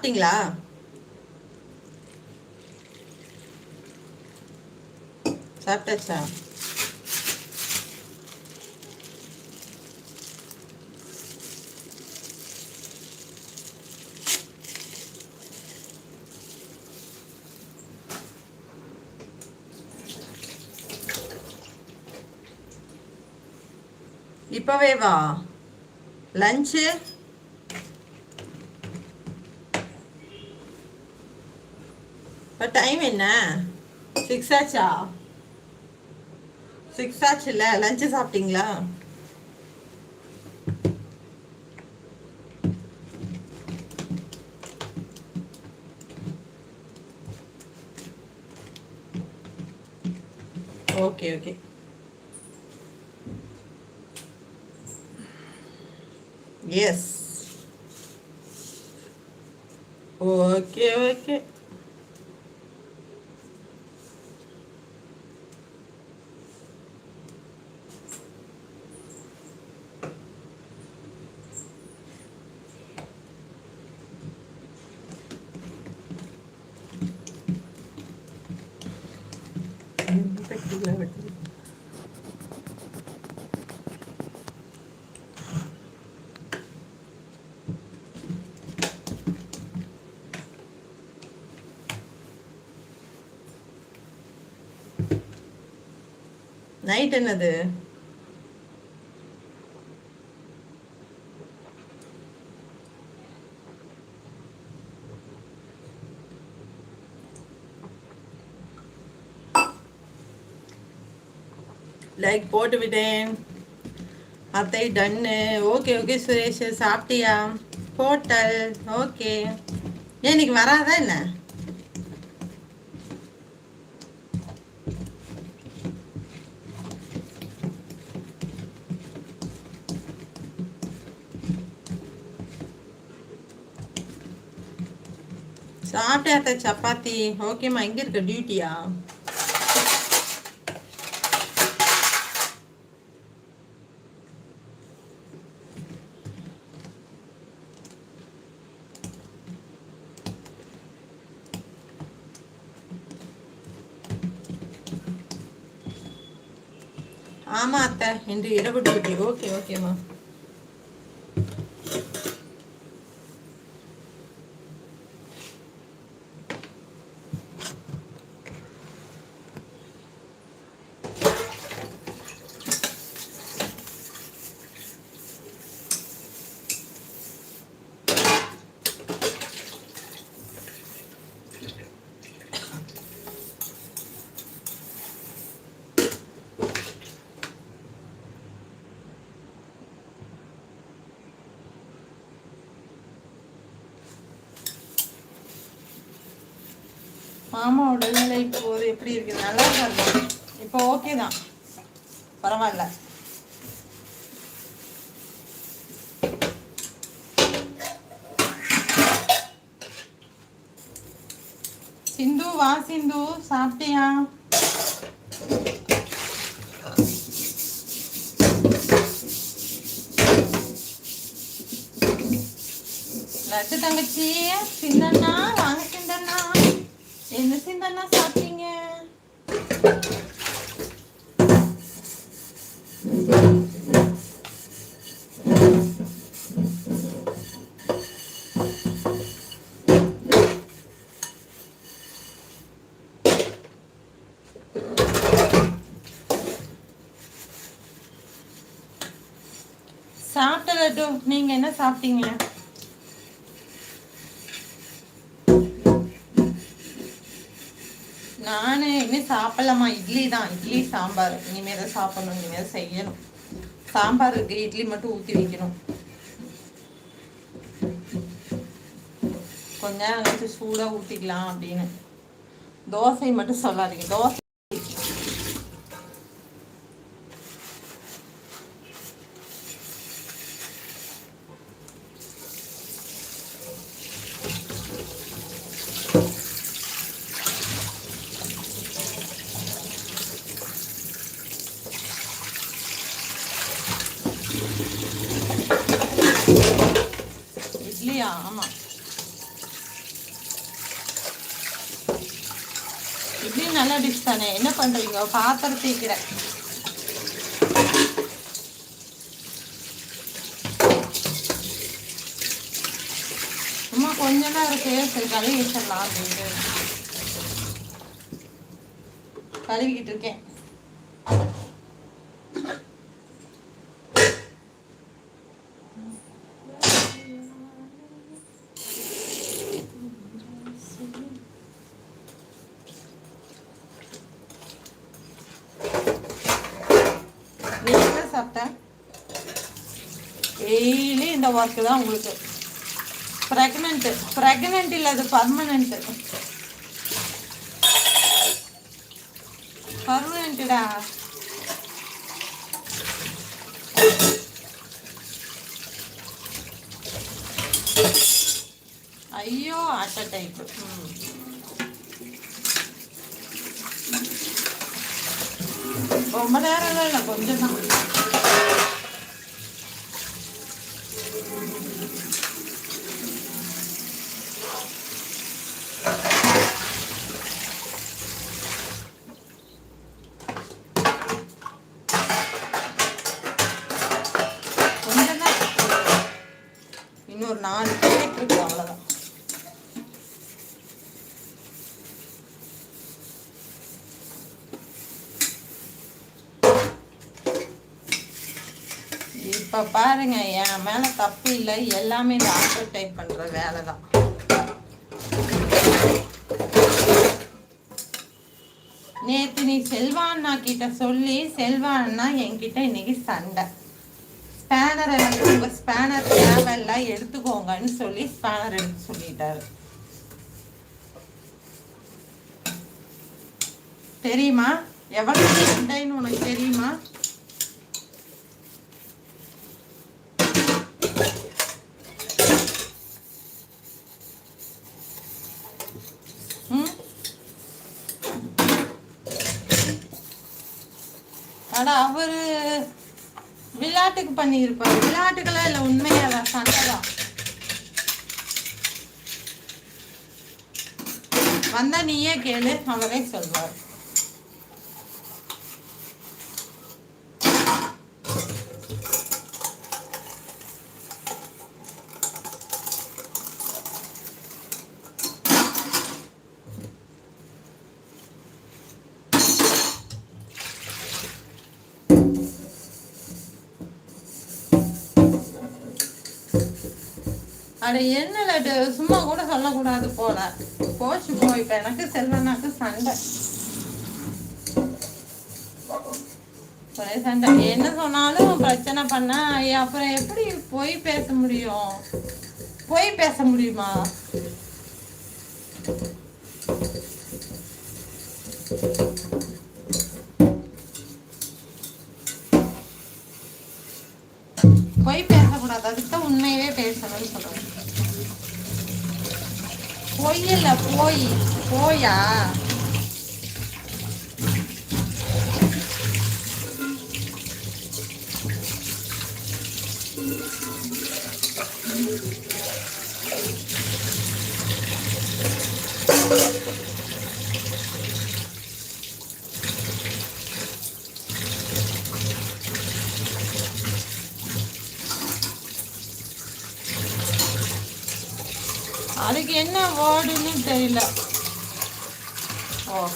சாப்பிட்டீங்களா? சாப்பிட்டாச்சா? இப்பவே வா. லஞ்சு இப்போ டைம் என்ன? சிக்ஸ் ஆச்சா? சிக்ஸ் ஆச்சுல்ல? லஞ்சு சாப்பிட்டீங்களா? Okay okay yes okay okay night என்னது? லைக் போட்டு விட்டேன். அத்தை டன்னு ஓகே ஓகே சுரேஷ் சாப்பிட்டியா? ஹோட்டல் ஓகே ஏன் இன்னைக்கு வராதா என்ன? சாப்பிட்டேன் அத்தை சப்பாத்தி. ஓகேம்மா எங்க இருக்க டியூட்டியா ஆமா அத்தை இன்று இரவு டியூட்டி ஓகே ஓகேம்மா மாமா உடல்நிலை இப்போது எப்படி இருக்குது நல்லா தான் இப்போ ஓகே தான். பரவாயில்ல. சிந்து வா சிந்து. சாப்பிட்டியா? லட்டு தங்கச்சி சிந்தண்ணா வாங்க சிந்தண்ணா. என்ன சிந்தண்ணா சாப்பிட்டீங்க சாப்பிட்ட லட்டு நீங்க என்ன சாப்பிட்டீங்க சாப்பிடலாமா? இட்லி தான். இட்லி சாம்பார். இனிமேல் தான் சாப்பிடணும் இனிமேல் செய்யணும். சாம்பார் இருக்கு. இட்லி மட்டும் ஊற்றி வைக்கணும். கொஞ்ச நேரம் கழிச்சு சூடாக ஊற்றிக்கலாம் அப்படின்னு. தோசை மட்டும் சொல்லாதீங்க. தோசை இட்லியா ஆமாம் இப்படி நல்ல டிஷ் தானே? என்ன பண்றீங்க? பாத்திரம் தேய்க்கிறேன் சும்மா கொஞ்சம் நேரம் இருக்கு. சரி கழுவி வச்சிடலாம் அப்படின்ட்டு. கழுவிக்கிட்டு இருக்கேன். நீ டெய்லி இந்த ஒர்க்கு தான் உங்களுக்கு. ப்ரெக்னென்ட்டு ப்ரெக்னென்ட் இல்லை அது பர்மனெண்ட் பர்மனெண்ட்டுடா ஐயோ அட்டை டைப்பு ரொம்ப நேரம் இல்லை கொஞ்சம் தான். Yeah. பாருங்க என் மேலே தப்பு இல்லை எல்லாமே இந்த ஆட்டோ டைப் பண்ணுற வேலை தான். நேற்று நீ செல்வா அண்ணா கிட்ட சொல்லி செல்வா அண்ணா என்கிட்ட இன்னைக்கு சண்டை. ஸ்பேனர் வந்து உங்கள் ஸ்பேனர் தேவையில்ல எடுத்துக்கோங்கன்னு சொல்லி ஸ்பேனர் எடுத்து சொல்லிட்டாரு. தெரியுமா? எவ்வளவு சண்டைன்னு உனக்கு தெரியுமா ம் அட அவரு விளையாட்டுக்கு பண்ணியிருப்பாரு. விளையாட்டுக்கெல்லாம் இல்லை உண்மையாக சண்டை தான் வந்தா நீயே கேளு அவரே சொல்வார். அட என்ன லட்டு? சும்மா கூட சொல்லக்கூடாது போல. போச்சு போ இப்ப எனக்கு செல்வனாக்கு சண்டை. ஒரே சண்டை. என்ன சொன்னாலும் பிரச்சனை பண்ணா அப்புறம் எப்படி பொய் பேச முடியும்? பொய் பேச முடியுமா? பொய் பேசக்கூடாது. அதுக்கு தான் உண்மையவே பேசணும்னு சொல்றேன் பொய் இல்ல போய் போயா அதுக்கு என்ன வேர்டுன்னு தெரியல ஓ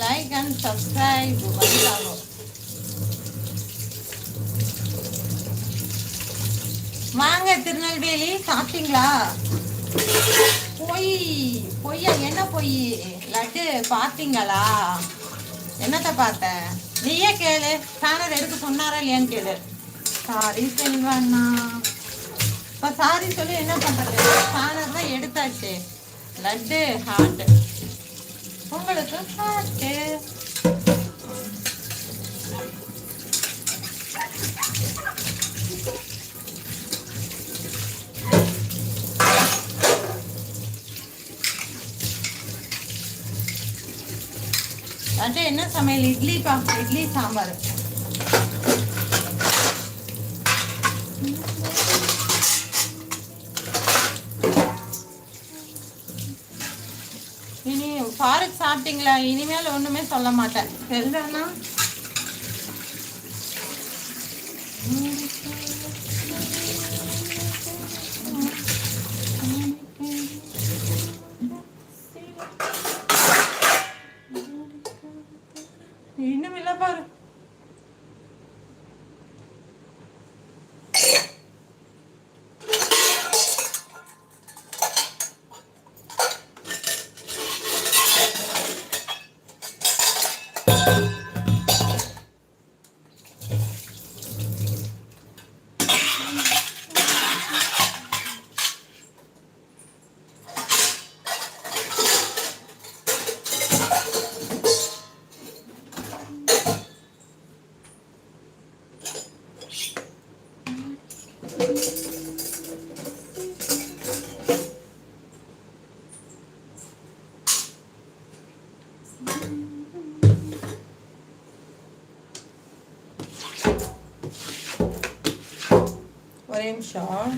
லைக் அண்ட் சப்ஸ்கிரைப் பண்ணிட்டாங்க வாங்க திருநெல்வேலி சாப்பிட்டீங்களா? பொய் பொய்யா? என்ன பொய்? லட்டு பார்த்தீங்களா? என்னத்த பார்த்த? நீயே கேளு. ஸ்கேனர் எடுக்க சொன்னாரா இல்லையான்னு கேளு. சாரி செல்வண்ணா இப்போ சாரி சொல்லி என்ன பண்ணுறது ஸ்கேனர் தான் எடுத்தாச்சு. லட்டு ஹார்ட்டு உங்களுக்கு ஹார்ட்டு லட்டு என்ன சமையல்? இட்லிப்பா இட்லி சாம்பார். இனி ஃபாரக் சாப்பிட்டீங்களா? இனிமேல் ஒண்ணுமே சொல்ல மாட்டேன். செல்வானா ஒரே நிமிஷம்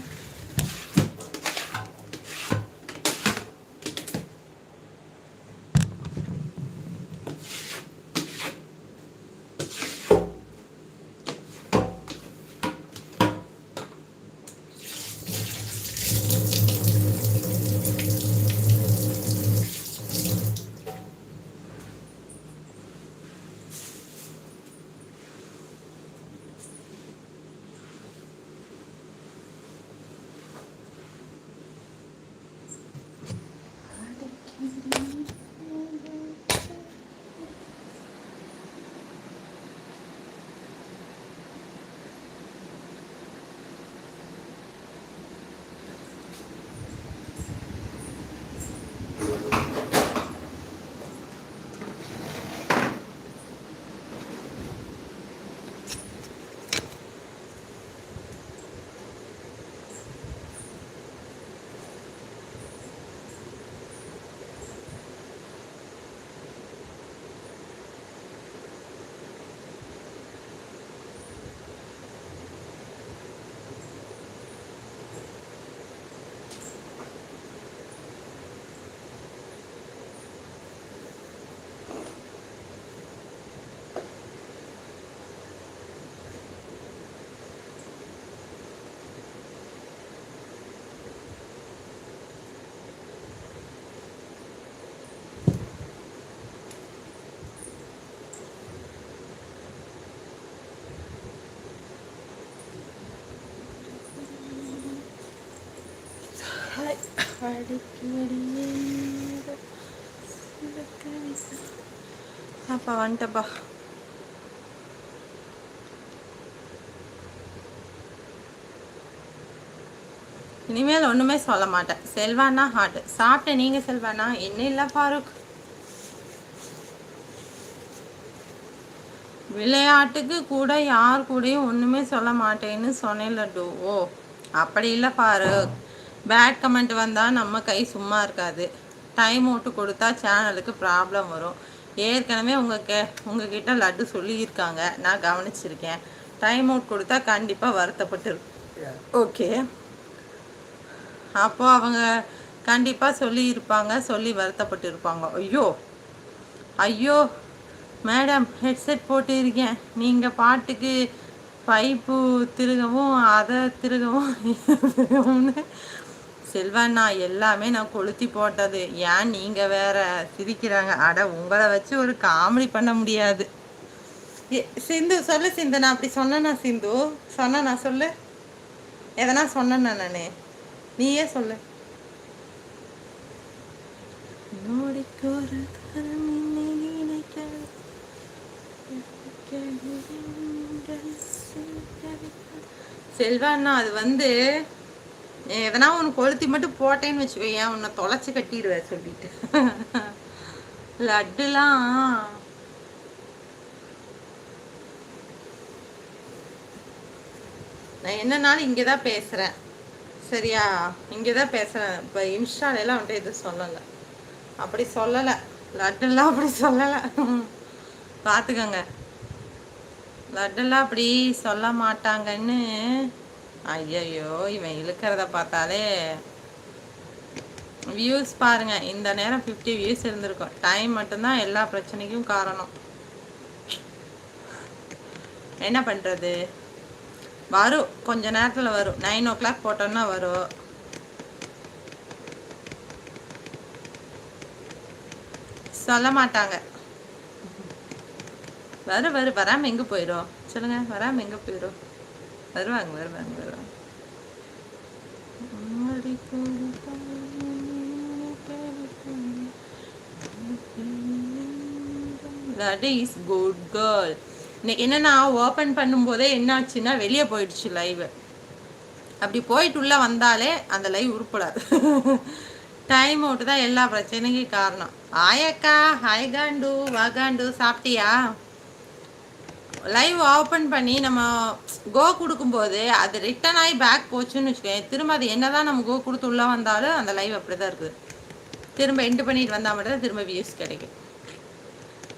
அப்பா வந்துட்டப்பா. இனிமேல் ஒன்றுமே சொல்ல மாட்டேன். செல்வானா ஹார்ட் சாப்பிட்டேன் நீங்கள் செல்வானா? என்ன இல்லை ஃபாரூக். விளையாட்டுக்கு கூட யார் கூடயும் ஒன்றுமே சொல்ல மாட்டேன்னு சொன்னேன் டூ. ஓ அப்படி இல்லை ஃபாரூக். பேட் கமெண்ட் வந்தால் நம்ம கை சும்மா இருக்காது. டைம் அவுட்டு கொடுத்தா சேனலுக்கு ப்ராப்ளம் வரும். ஏற்கனவே உங்கள் கே உங்ககிட்ட லட்டு சொல்லியிருக்காங்க. நான் கவனிச்சிருக்கேன். டைம் அவுட் கொடுத்தா கண்டிப்பாக வருத்தப்பட்டு ஓகே அப்போ அவங்க கண்டிப்பாக சொல்லி இருப்பாங்க சொல்லி வருத்தப்பட்டு இருப்பாங்க. ஐயோ ஐயோ மேடம் ஹெட்செட் போட்டு இருக்கேன் நீங்கள் பாட்டுக்கு பைப்பு திருகவும் அதை திருகவும் திருகவும்னு செல்வண்ணா எல்லாமே நான் கொளுத்தி போட்டது. ஏன் நீங்கள் வேற? சிரிக்கிறாங்க. அட உங்களை வச்சு ஒரு காமெடி பண்ண முடியாது. சிந்து சொல்லு சிந்து. நான் அப்படி சொன்னேனா சிந்து? சொன்னேனா சொல்லு. எதனா சொன்னேனா நானு? நீயே சொல்லு. நோடிக்கொரு தரம் என்னை நினைக்க செல்வா அது வந்து எதனா உனக்கு கொளுத்தி மட்டும் போட்டேன்னு வச்சுக்கோ ஏன் உன்னை தொலைச்சி கட்டிடுவேன் சொல்லிட்டு. லட்டுலாம். நான் என்னன்னாலும் இங்கே தான் பேசுகிறேன் சரியா? இங்கே தான் பேசுகிறேன் இப்போ இன்ஸ்டாலெல்லாம் வந்துட்டு எதுவும் சொல்லலை. அப்படி சொல்லலை. லட்டுலாம் அப்படி சொல்லலை. பார்த்துக்கோங்க லட்டெல்லாம் அப்படி சொல்ல மாட்டாங்கன்னு ஐயையோ இவன் இழுக்கிறத பார்த்தாலே வியூஸ் பாருங்க. இந்த நேரம் ஃபிஃப்டி வியூஸ் இருந்திருக்கும். டைம் மட்டும்தான் எல்லா பிரச்சனைக்கும் காரணம். என்ன பண்ணுறது வரும் கொஞ்ச நேரத்தில் வரும் நைன் ஓ கிளாக் போட்டோன்னா வரும் சொல்ல மாட்டாங்க. வரும் வரும் வராமல் எங்கே போயிடும் சொல்லுங்க. வராமல் எங்கே போயிடும் வருவாங்க வருவாங்க வருவாங்க. தட் இஸ் குட் கேர்ள் இன்னைக்கு என்னன்னா ஓப்பன் பண்ணும்போதே என்னாச்சுன்னா வெளியே போயிடுச்சு லைவ் அப்படி போயிட்டு உள்ள வந்தாலே அந்த லைவ் உருப்படாது. டைம் அவுட்டு தான் எல்லா பிரச்சனைக்கும் காரணம். ஆயக்கா ஹாய் காண்டு வா காண்டு சாப்பிட்டியா? லைவ் ஓப்பன் பண்ணி நம்ம கோ கொடுக்கும்போது அது ரிட்டன் ஆகி பேக் போச்சுன்னு வச்சுக்கோங்க திரும்ப அது என்னதான் நம்ம கோ கொடுத்து உள்ளே வந்தாலும் அந்த லைவ் அப்படி தான் இருக்குது. திரும்ப எண்டு பண்ணிட்டு வந்தால் மட்டும் திரும்ப வியூஸ் கிடைக்கும்.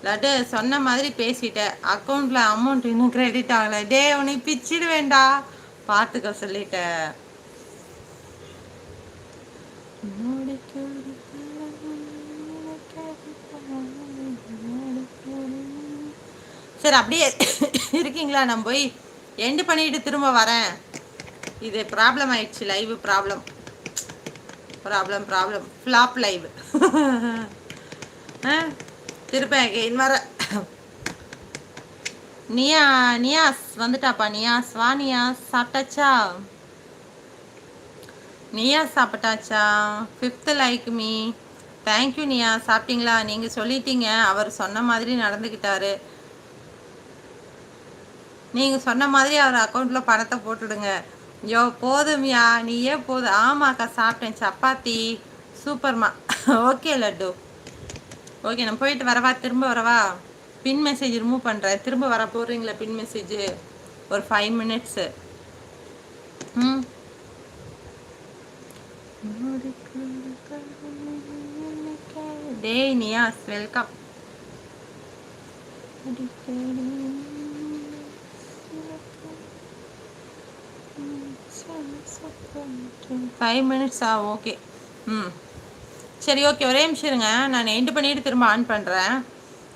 லட்டு சொன்ன மாதிரி பேசிட்டேன். அக்கௌண்ட்டில் அமௌண்ட் இன்னும் கிரெடிட் ஆகலை. டே உனக்கு பிச்சிடு வேண்டா பார்த்துக்க சொல்லிட்டேன். சரி அப்படியே இருக்கீங்களா? நான் போய் எண்டு பண்ணிட்டு திரும்ப வரேன். இது ப்ராப்ளம் ஆயிடுச்சு live problem problem problem flop live திருப்ப கெயின் வர. நியா நியாஸ் வந்துட்டாப்பா நியாஸ். வா நியாஸ். சாப்பிட்டாச்சா? நியாஸ் சாப்பிட்டாச்சா? Fifth like me thank you Niya சாப்பிட்டீங்களா? நீங்கள் சொல்லிட்டீங்க. அவர் சொன்ன மாதிரி நடந்துக்கிட்டாரு. நீங்கள் சொன்ன மாதிரி அவர் அக்கௌண்ட்டில் பணத்தை போட்டுடுங்க. யோ போதும்யா நீயே போதும் ஆமாக்கா சாப்பிட்டேன். சப்பாத்தி சூப்பர்மா ஓகே லட்டு. ஓகே நான் போயிட்டு வரவா? திரும்ப வரவா? பின் மெசேஜ் ரிமூவ் பண்ணுறேன் திரும்ப வர போகிறீங்களா பின் மெசேஜ் ஒரு ஃபைவ் மினிட்ஸு ம். டேய் நியாஸ் வெல்கம் ஃபைவ் மினிட்ஸா ஓகே ம். சரி ஓகே ஒரே நிமிஷம் இருங்க. நான் எண்டு பண்ணிவிட்டு திரும்ப ஆன் பண்ணுறேன்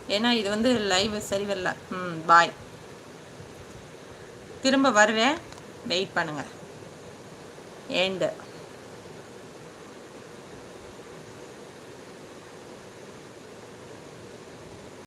ஏன்னா இது வந்து லைவ் சரி வரல ம் பாய் திரும்ப வருவேன். வெயிட் பண்ணுங்கள் எண்டு